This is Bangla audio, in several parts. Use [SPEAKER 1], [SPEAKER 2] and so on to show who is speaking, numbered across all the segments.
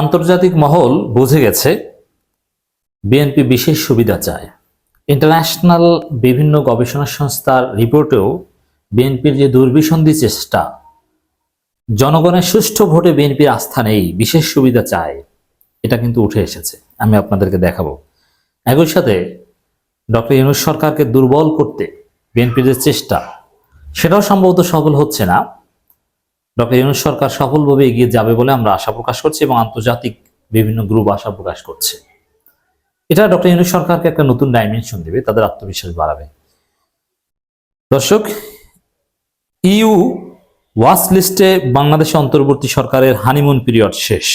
[SPEAKER 1] আন্তর্জাতিক মহল বুঝে গেছে, বিএনপি বিশেষ সুবিধা চায়। ইন্টারন্যাশনাল বিভিন্ন গবেষণা সংস্থার রিপোর্টেও বিএনপির যে দুর্বিসন্ধি চেষ্টা, জনগণের সুষ্ঠু ভোটে বিএনপির আস্থা নেই, বিশেষ সুবিধা চায়, এটা কিন্তু উঠে এসেছে। আমি আপনাদেরকে দেখাবো। একই সাথে ডক্টর ইউনুস সরকারকে দুর্বল করতে বিএনপির যে চেষ্টা, সেটাও সম্ভবত সফল হচ্ছে না। ডক্টর ইউনুস সরকার সফলভাবে এগিয়ে যাবে বলে আমরা আশা প্রকাশ করছি এবং আন্তর্জাতিক বিভিন্ন গ্রুপ আশা প্রকাশ করছে। এটা ডক্টর ইউনুস সরকারকে একটা নতুন ডাইমেনশন দেবে, তাদের আত্মবিশ্বাস বাড়াবে। দর্শক, ইউ ওয়াচ লিস্টে বাংলাদেশে অন্তর্বর্তী সরকারের হানিমুন পিরিয়ড শেষ।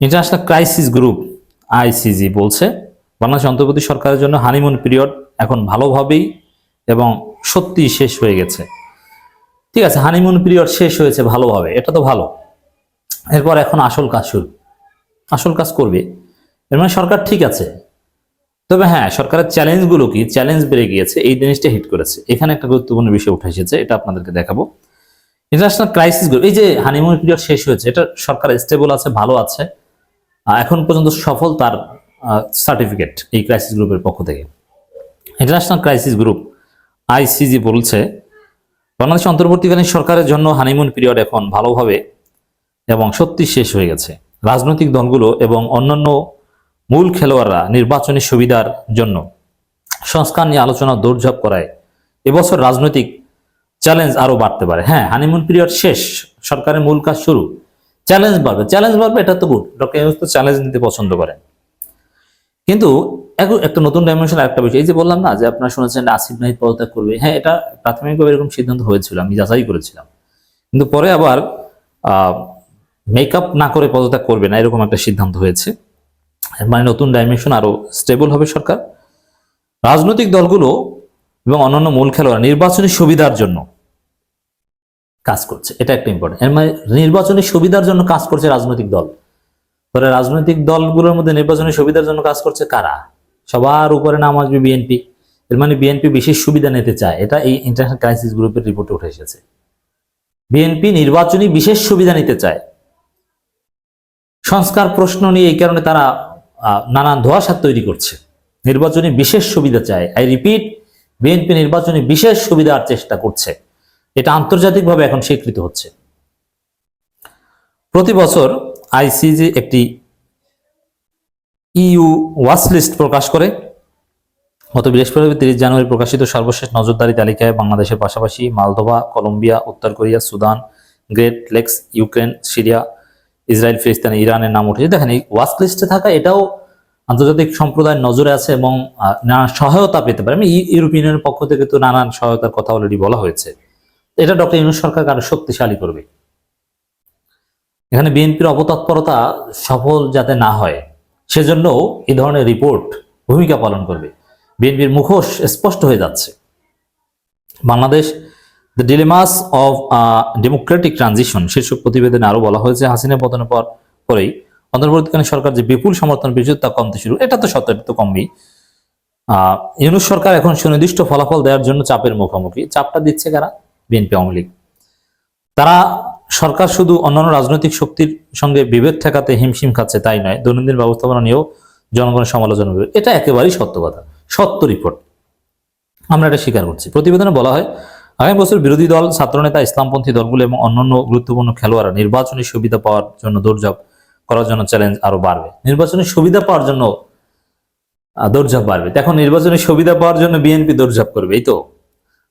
[SPEAKER 1] ইন্টারন্যাশনাল ক্রাইসিস গ্রুপ আইসিজি বলছে বাংলাদেশ অন্তর্বর্তী সরকারের জন্য হানিমুন পিরিয়ড এখন ভালোভাবেই এবং সত্যি শেষ হয়ে গেছে। ঠিক আছে হানিমুন পিরিয়ড শেষ হয়েছে ভালোভাবে, এটা তো ভালো। এরপর এখন আসল কাজ শুরু। আসল কাজ করবে। এর মানে সরকার ঠিক আছে। তবে হ্যাঁ সরকারের চ্যালেঞ্জগুলো কি? চ্যালেঞ্জ বেড়ে গিয়েছে, এই জিনিসটা হিট করেছে। এখানে একটা গুরুত্বপূর্ণ বিষয় উঠে এসেছে, এটা আপনাদেরকে দেখাবো। ইন্টারন্যাশনাল ক্রাইসিস গ্রুপ এই যে হানিমুন পিরিয়ড শেষ হয়েছে, এটা সরকার স্টেবল আছে, ভালো আছে। এখন পর্যন্ত সফল তার সার্টিফিকেট এই ক্রাইসিস গ্রুপের পক্ষ থেকে। ইন্টারন্যাশনাল ক্রাইসিস গ্রুপ আইসিজি বলছে বাংলাদেশ অন্তর্বর্তীকালীন সরকারের জন্য হানিমুন পিরিয়ড এখন ভালোভাবে এবং সত্যি শেষ হয়ে গেছে। রাজনৈতিক দলগুলো এবং অন্যান্য মূল খেলোয়াড়রা নির্বাচনী সুবিধার জন্য সংস্কার নিয়ে আলোচনা দৌড়ঝাঁপ করায় এবছর রাজনৈতিক চ্যালেঞ্জ আরও বাড়তে পারে। হ্যাঁ হানিমুন পিরিয়ড শেষ, সরকারের মূল কাজ শুরু। চ্যালেঞ্জ বাড়বে চ্যালেঞ্জ বাড়বে, এটা তো গুড ডক্টর চ্যালেঞ্জ নিতে পছন্দ করেন। কিন্তু একটা নতুন ডাইমেনশন একটা বিষয়। এই যে বললাম না যে আপনারা শুনেছেন আসিফ নাহিদ পদত্যাগ করবে। হ্যাঁ এটা প্রাথমিকভাবে এরকম সিদ্ধান্ত হয়েছিল। আমি যাচাই করেছিলাম। কিন্তু পরে আবার মেকআপ না করে পদত্যাগ করবে না, এরকম একটা সিদ্ধান্ত হয়েছে। মানে নতুন ডাইমেনশন আরও স্টেবল হবে সরকার। রাজনৈতিক দলগুলো এবং অন্যান্য মূল খেলোয়াড় নির্বাচনী সুবিধার জন্য কাজ করছে। এটা একটা ইম্পর্টেন্ট মানে নির্বাচনী সুবিধার জন্য কাজ করছে রাজনৈতিক দল। রাজনৈতিক দলগুলোর মধ্যে নির্বাচনী সুবিধার জন্য কাজ করছে কারা? সবার উপরে নাম আসবে বিএনপি এর মানে বিএনপি বিশেষ সুবিধা নিতে চায়। এটা এই ইন্টারন্যাশনাল ক্রাইসিস গ্রুপের রিপোর্টে উঠে এসেছে। বিএনপি নির্বাচনী বিশেষ সুবিধা নিতে চায়। সংস্কার প্রশ্ন নিয়ে এই কারণে তারা নানান ধোয়াশাত তৈরি করছে। নির্বাচনী বিশেষ সুবিধা চায়। আই রিপিট বিএনপি নির্বাচনী বিশেষ সুবিধার চেষ্টা করছে। এটা আন্তর্জাতিকভাবে এখন স্বীকৃত হচ্ছে। প্রতি বছর আইসিজি একটি ইউ ওয়াচ লিস্ট প্রকাশ করে। গত বৃহস্পতিবার তিরিশ জানুয়ারি প্রকাশিত সর্বশেষ নজরদারি তালিকায় বাংলাদেশের পাশাপাশি মালদোভা, কলম্বিয়া, উত্তর Korea, Sudan, Great Lakes, Ukraine, Syria, Israel, ফিলিস্তিন, ইরানের নাম উঠেছে। দেখেন, এই ওয়াচ লিস্টে থাকা এটাও আন্তর্জাতিক সম্প্রদায়ের নজরে আছে এবং নানা সহায়তা পেতে পারে। আমি ইউ- ইউরোপিয়ান পক্ষ থেকে তো নানান সহায়তার কথা অলরেডি বলা হয়েছে। এটা ডক্টর ইউনুস সরকারকে আরও শক্তিশালী করবে। এখানে বিএনপির অপতৎপরতা সফল যাতে না হয় সেজন্য এই ধরনের রিপোর্ট ভূমিকা পালন করবে। বিএনপির মুখোশ স্পষ্ট হয়ে যাচ্ছে। Bangladesh the dilemmas of democratic transition শীর্ষক প্রতিবেদনে আরও বলা হয়েছে, হাসিনা পতনের পর পরেই অন্তর্বর্তীকালীন সরকার যে বিপুল সমর্থন পেয়েছে তা কমতে শুরু, এটা তো সত্য তো কমবেই। ইউনুস সরকার এখন সুনির্দিষ্ট ফলাফল দেওয়ার জন্য চাপের মুখোমুখি। চাপটা দিচ্ছে কারা? বিএনপি আওয়ামী লীগ। তারা সরকার শুধু অন্যান্য রাজনৈতিক শক্তির সঙ্গে বিভেদ ঠেকাতে হিমশিম খাচ্ছে, তাই নয়। দৈনন্দিন ব্যবস্থাপনা নিয়েও জনগণের সমালোচনা এটা একেবারেই সত্য কথা সত্য রিপোর্ট। আমরা এটা স্বীকার করছি। প্রতিবেদনে বলা হয়, আগামী বছর বিরোধী দল, ছাত্রনেতা, ইসলামপন্থী দলগুলো এবং অন্যান্য গুরুত্বপূর্ণ খেলোয়াড়রা নির্বাচনী সুবিধা পাওয়ার জন্য দৌড়ঝাঁপ করার জন্য চ্যালেঞ্জ আরও বাড়বে। নির্বাচনী সুবিধা পাওয়ার জন্য দৌড়ঝাঁপ বাড়বে। এখন নির্বাচনী সুবিধা পাওয়ার জন্য বিএনপি দৌড়ঝাঁপ করবে, এই তো।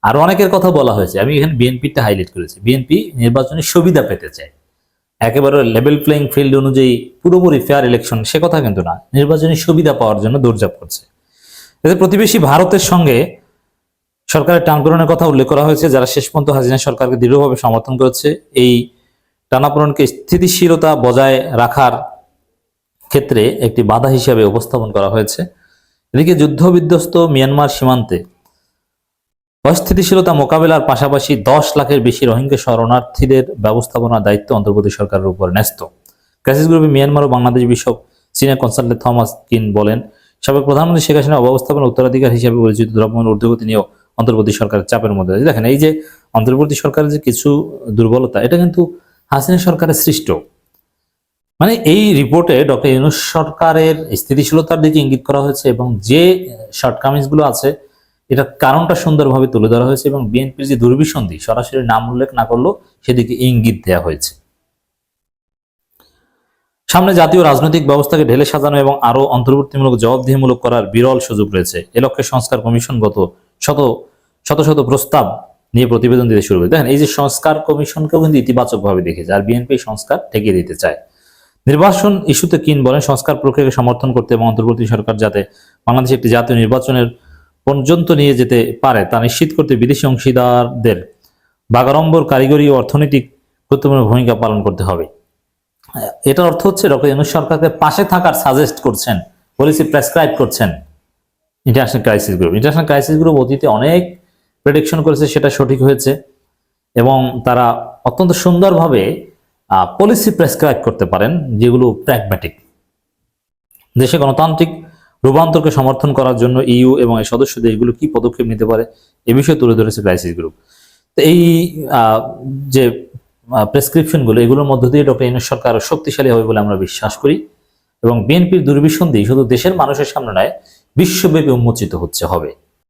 [SPEAKER 1] আরও অনেকের কথা বলা হয়েছে। আমি এখানে বিএনপিটা হাইলাইট করেছি। বিএনপি নির্বাচনী সুবিধা পেতে চায়। একেবারে লেভেল প্লেইং ফিল্ড অনুযায়ী পুরোপুরি ফেয়ার ইলেকশন সে কথা কিন্তু না। নির্বাচনী সুবিধা পাওয়ার জন্য দৌড়ঝাঁপ করছে। এতে প্রতিবেশী ভারতের সঙ্গে সরকারের টানপূরণের কথা উল্লেখ করা হয়েছে, যারা শেষ পর্যন্ত হাসিনা সরকারকে দৃঢ়ভাবে সমর্থন করেছে। এই টানাপোড়নকে স্থিতিশীলতা বজায় রাখার ক্ষেত্রে একটি বাধা হিসেবে উপস্থাপন করা হয়েছে। এদিকে যুদ্ধ বিধ্বস্ত মিয়ানমার সীমান্তে অস্থিতিশীলতা মোকাবেলার পাশাপাশি দশ লাখের বেশি রোহিঙ্গা শরণার্থীদের ব্যবস্থাপনার দায়িত্ব অন্তর্বর্তী সরকারের উপর ন্যস্ত। ক্রাইসিস গ্রুপে মিয়ানমার ও বাংলাদেশ বিষয়ক সিনিয়র কনসালটেন্ট থমাস কিন বলেন, সাবেক প্রধানমন্ত্রী শেখ হাসিনা অব্যবস্থাপনা উত্তরাধিকার হিসেবে পরিচিত দ্রব্যমূল্য ঊর্ধ্বগতি নিয়েও অন্তর্বর্তী সরকারের চাপের মধ্যে দেখেন, এই যে অন্তর্বর্তী সরকারের যে কিছু দুর্বলতা, এটা কিন্তু হাসিনা সরকারের সৃষ্ট। মানে এই রিপোর্টে ডক্টর ইউনুস সরকারের স্থিতিশীলতার দিকে ইঙ্গিত করা হয়েছে এবং যে শর্টকামিংসগুলো আছে এটা কারণটা সুন্দরভাবে তুলে ধরা হয়েছে এবং বিএনপির যে দুর্বিসন্ধি সরাসরি নাম উল্লেখ না করলেও সেদিকে ইঙ্গিত দেওয়া হয়েছে। সামনে জাতীয় রাজনৈতিক ব্যবস্থাকে ঢেলে সাজানো এবং আরও অন্তর্বর্তীমূলক জবাবদিহিমূলক করার বিরল সুযোগ রয়েছে। এ লক্ষ্যে সংস্কার কমিশন গত শত শত শত প্রস্তাব নিয়ে প্রতিবেদন দিতে শুরু করে। দেখেন, এই যে সংস্কার কমিশনকেও কিন্তু ইতিবাচকভাবে দেখেছে আর বিএনপি সংস্কার ঠেকিয়ে দিতে চায়। নির্বাচন ইস্যুতে কিন বলেন, সংস্কার প্রক্রিয়াকে সমর্থন করতে এবং অন্তর্বর্তী সরকার যাতে বাংলাদেশে একটি জাতীয় নির্বাচনের পর্যন্ত নিয়ে যেতে পারে তা নিশ্চিত করতে বিদেশি অংশীদারদের বাগাড়ম্বর কারিগরি ও অর্থনৈতিক গুরুত্বপূর্ণ ভূমিকা পালন করতে হবে। এটার অর্থ হচ্ছে ডক্টর ইউনুস সরকারকে পাশে থাকার সাজেস্ট করছেন পলিসি প্রেসক্রাইব করছেন। International Crisis Group International Crisis Group অতীতে অনেক প্রেডিকশন করেছে, সেটা সঠিক হয়েছে এবং তারা অত্যন্ত সুন্দরভাবে পলিসি প্রেসক্রাইব করতে পারেন, যেগুলো প্র্যাগম্যাটিক দেশে গণতান্ত্রিক রূপান্তরকে সমর্থন করার জন্য ইউ এবং এর সদস্য দেশগুলো কি পদক্ষেপ নিতে পারে এ বিষয়ে তুলে ধরেছে ক্রাইসিস গ্রুপ। তো এই যে প্রেসক্রিপশনগুলো, এগুলোর মধ্য দিয়ে ডক্টর ইউনুস সরকার শক্তিশালী হবে বলে আমরা বিশ্বাস করি এবং বিএনপির দুর্বিসন্ধি শুধু দেশের মানুষের সামনে নয়, বিশ্বব্যাপী উন্মোচিত হচ্ছে, হবে।